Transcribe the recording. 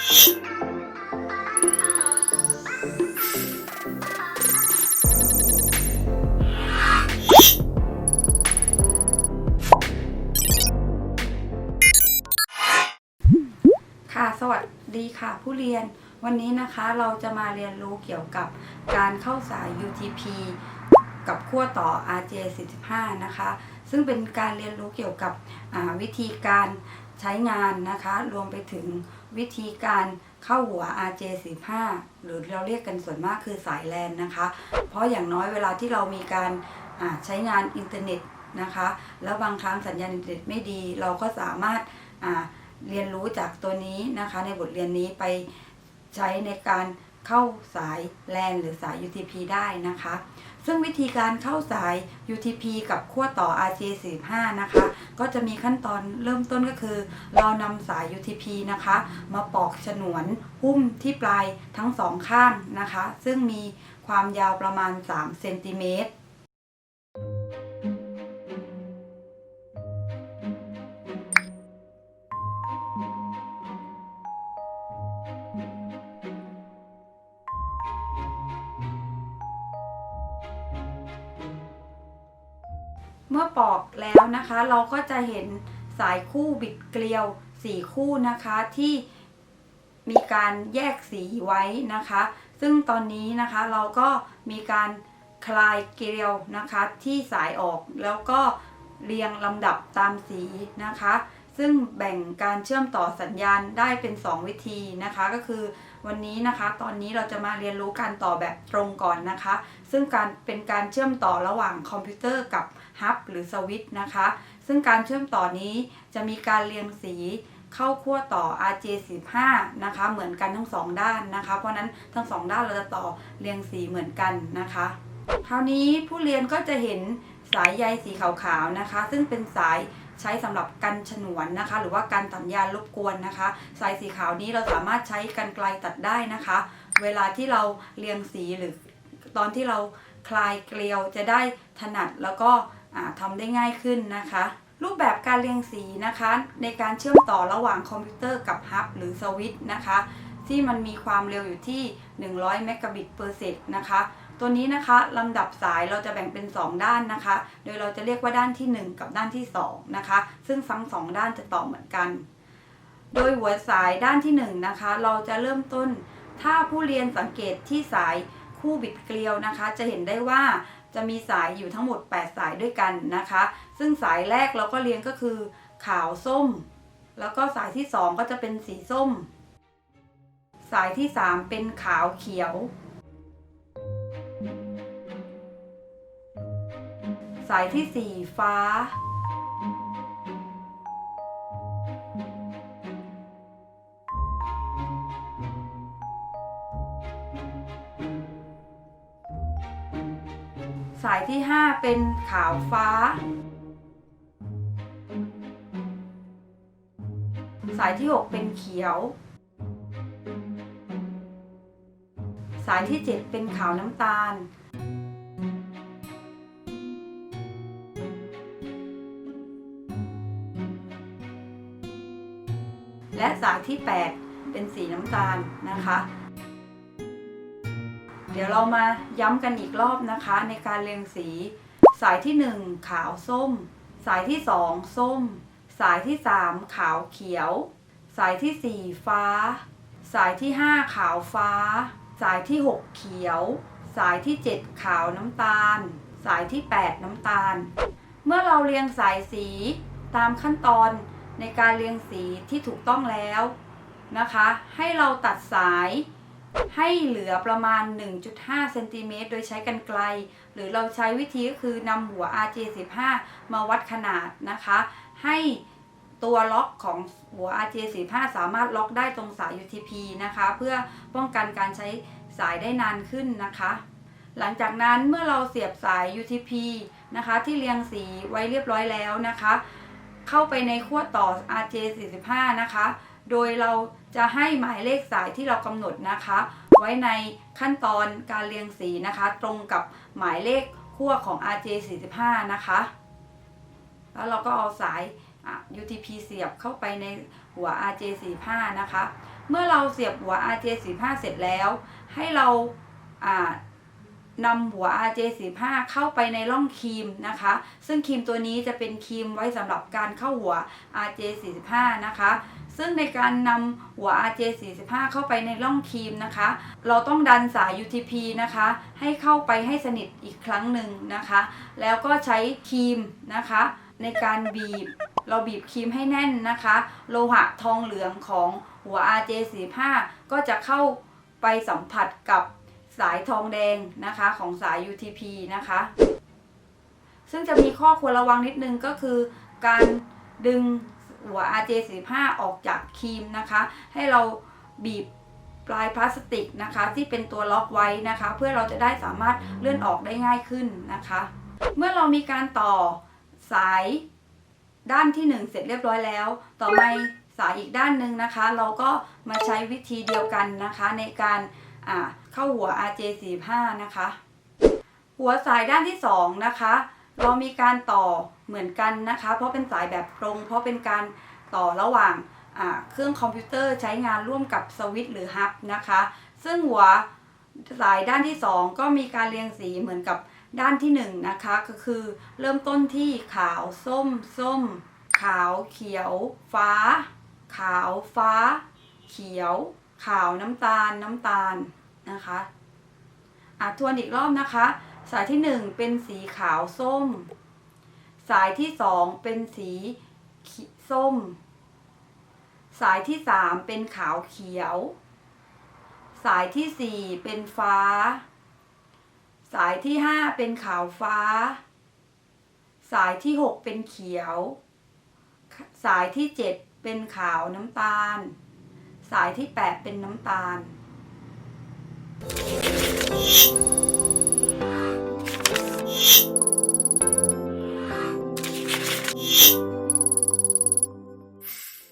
ค่ะ สวัสดีค่ะผู้เรียน วันนี้นะคะเราจะมาเรียนรู้เกี่ยวกับการเข้าสาย UTP กับขั้วต่อ RJ45 นะคะ ซึ่งเป็นการเรียนรู้เกี่ยวกับวิธีการ ใช้งานนะคะ รวมไปถึงวิธีการเข้าหัว RJ45 หรือเราเรียกกันส่วนมากคือสายแลนนะคะ เพราะอย่างน้อยเวลาที่เรามีการใช้งานอินเทอร์เน็ตนะคะ แล้วบางครั้งสัญญาณอินเทอร์เน็ตไม่ดี เราก็สามารถเรียนรู้จากตัวนี้นะคะ ในบทเรียนนี้ไปใช้ในการเข้าสายแลนหรือสาย UTP ได้นะคะ ซึ่งวิธีการเข้าสาย UTP กับขั้วต่อ RJ45 นะคะ ก็จะมีขั้นตอนเริ่มต้นก็คือ เรานำสาย UTP นะคะ มาปอกฉนวนหุ้มที่ปลายทั้งสองข้างนะคะ ซึ่งมีความยาวประมาณ3เซนติเมตร เมื่อปอกแล้วนะคะ เราก็จะเห็นสายคู่บิดเกลียว4คู่นะคะที่มีการแยกสีไว้นะคะ ซึ่งตอนนี้นะคะเราก็มีการคลายเกลียวนะคะที่สายออกแล้วก็เรียงลำดับตามสีนะคะ ซึ่งแบ่งการเชื่อมต่อสัญญาณได้เป็น 2 วิธีนะคะ ก็คือวันนี้นะคะ ตอนนี้เราจะมาเรียนรู้การต่อแบบตรงก่อนนะคะ ซึ่งการเป็นการเชื่อมต่อระหว่างคอมพิวเตอร์กับ ฮับหรือสวิตนะคะ ซึ่งการเชื่อมต่อนี้จะมีการเรียงสีเข้าขั้วต่อ RJ15 นะคะ เหมือนกันทั้งสองด้านนะคะ เพราะนั้นทั้งสองด้านเราจะต่อเรียงสีเหมือนกันนะคะ คราวนี้ผู้เรียนก็จะเห็นสายใยสีขาวๆนะคะ ซึ่งเป็นสายใช้สำหรับกันฉนวนนะคะ หรือว่าการสัญญาณรบกวนนะคะ สายสีขาวนี้เราสามารถใช้กันไกลตัดได้นะคะ เวลาที่เราเรียงสีหรือตอนที่เราคลายเกลียวจะได้ถนัดแล้วก็ ทำได้ง่ายขึ้นนะคะ รูปแบบการเรียงสีนะคะ ในการเชื่อมต่อระหว่างคอมพิวเตอร์กับฮับหรือสวิตช์นะคะ ที่มันมีความเร็วอยู่ที่ 100 เมกะบิตเปอร์เซกนะคะตัวนี้นะคะลำดับสายเราจะแบ่งเป็น 2 ด้านนะคะ โดยเราจะเรียกว่าด้านที่ 1 กับด้านที่2นะคะ ซึ่งทั้งสองด้านจะต่อเหมือนกัน โดยหัวสายด้านที่1นะคะเราจะเริ่มต้น ถ้าผู้เรียนสังเกตที่สายคู่บิดเกลียวนะคะ จะเห็นได้ว่า จะมีสายอยู่ทั้งหมด 8 สายด้วยกันนะคะ ซึ่งสายแรกเราก็เรียงก็คือ ขาวส้ม แล้วก็สายที่ 2 ก็จะเป็นสีส้ม สายที่ 3 เป็นขาวเขียว สายที่ 4 ฟ้า สายที่ 5 เป็นขาวฟ้า สายที่ 6 เป็นเขียว สายที่ 7 เป็นขาวน้ำตาล และสายที่ 8 เป็นสีน้ำตาลนะคะ เดี๋ยวเรามาย้ำกันอีกรอบนะคะ ในการเรียงสี สายที่ 1 ขาวส้ม สายที่ 2 ส้ม สายที่ 3 ขาวเขียว สายที่ 4 ฟ้า สายที่ 5 ขาวฟ้า สายที่ 6 เขียว สายที่ 7 ขาวน้ำตาล สายที่ 8 น้ำตาล เมื่อเราเรียงสายสีตามขั้นตอนในการเรียงสีที่ถูกต้องแล้วนะคะ ให้เราตัดสาย ให้เหลือประมาณ 1.5 เซนติเมตรโดยใช้กันไกล หรือเราใช้วิธีก็คือนำหัว RJ15 มาวัดขนาดนะคะ ให้ตัวล็อกของหัว RJ15 สามารถล็อกได้ตรงสาย UTP นะคะ เพื่อป้องกันการใช้สายได้นานขึ้นนะคะ หลังจากนั้นเมื่อเราเสียบสาย UTP นะคะที่เรียงสีไว้เรียบร้อยแล้วนะคะ เข้าไปในขั้วต่อ RJ45 นะคะ โดยเราจะให้หมายเลขสายที่เรากำหนดนะคะ ไว้ในขั้นตอนการเรียงสีนะคะ ตรงกับหมายเลขขั้วของ RJ45 นะคะ แล้วเราก็เอาสาย UTP เสียบเข้าไปในหัว RJ45 นะคะ เมื่อเราเสียบหัว RJ45 เสร็จแล้ว ให้เราอ่า นำหัว RJ45 เข้าไปในร่องครีมนะคะ ซึ่งครีมตัวนี้จะเป็นครีมไว้สำหรับการเข้าหัว RJ45 นะคะ ซึ่งในการนำหัว RJ45 เข้าไปในร่องครีมนะคะ เราต้องดันสาย UTP นะคะ ให้เข้าไปให้สนิทอีกครั้งหนึ่งนะคะ แล้วก็ใช้ครีมนะคะ ในการบีบ เราบีบครีมให้แน่นนะคะ โลหะทองเหลืองของหัว RJ45 ก็จะเข้าไปสัมผัสกับ สายทองแดงนะคะของสาย UTP นะคะ ซึ่งจะมีข้อควรระวังนิดนึงก็คือการดึงหัว RJ45 ออกจากครีมนะคะ ให้เราบีบปลายพลาสติกนะคะ ที่เป็นตัวล็อกไว้นะคะ เพื่อเราจะได้สามารถเลื่อนออกได้ง่ายขึ้นนะคะ เมื่อเรามีการต่อสายด้านที่ 1 เสร็จเรียบร้อยแล้ว ต่อไปสายอีกด้านหนึ่งนะคะ เราก็มาใช้วิธีเดียวกันนะคะในการ อ่าเข้าหัว RJ45 นะคะ หัวสายด้านที่ 2 นะคะ เรามีการต่อเหมือนกันนะคะ เพราะเป็นสายแบบตรง เพราะเป็นการต่อระหว่างเครื่องคอมพิวเตอร์ใช้งานร่วมกับสวิตช์หรือฮับนะคะ ซึ่งหัวสายด้านที่ 2 ก็มีการเรียงสีเหมือนกับด้านที่1นะคะก็คือเริ่มต้นที่ขาวส้ม ส้ม ขาวเขียว ฟ้า ขาวฟ้า เขียว ขาวน้ำตาลน้ำตาลนะคะอะทวนอีกรอบนะคะ สายที่ 1 เป็นสีขาวส้ม สายที่ 2 เป็นสีส้ม สายที่ 3 เป็นขาวเขียว สายที่ 4 เป็นฟ้า สายที่ 5 เป็นขาวฟ้า สายที่ 6 เป็นเขียว สายที่ 7 เป็นขาวน้ำตาล สายที่ 8 เป็นน้ำตาล you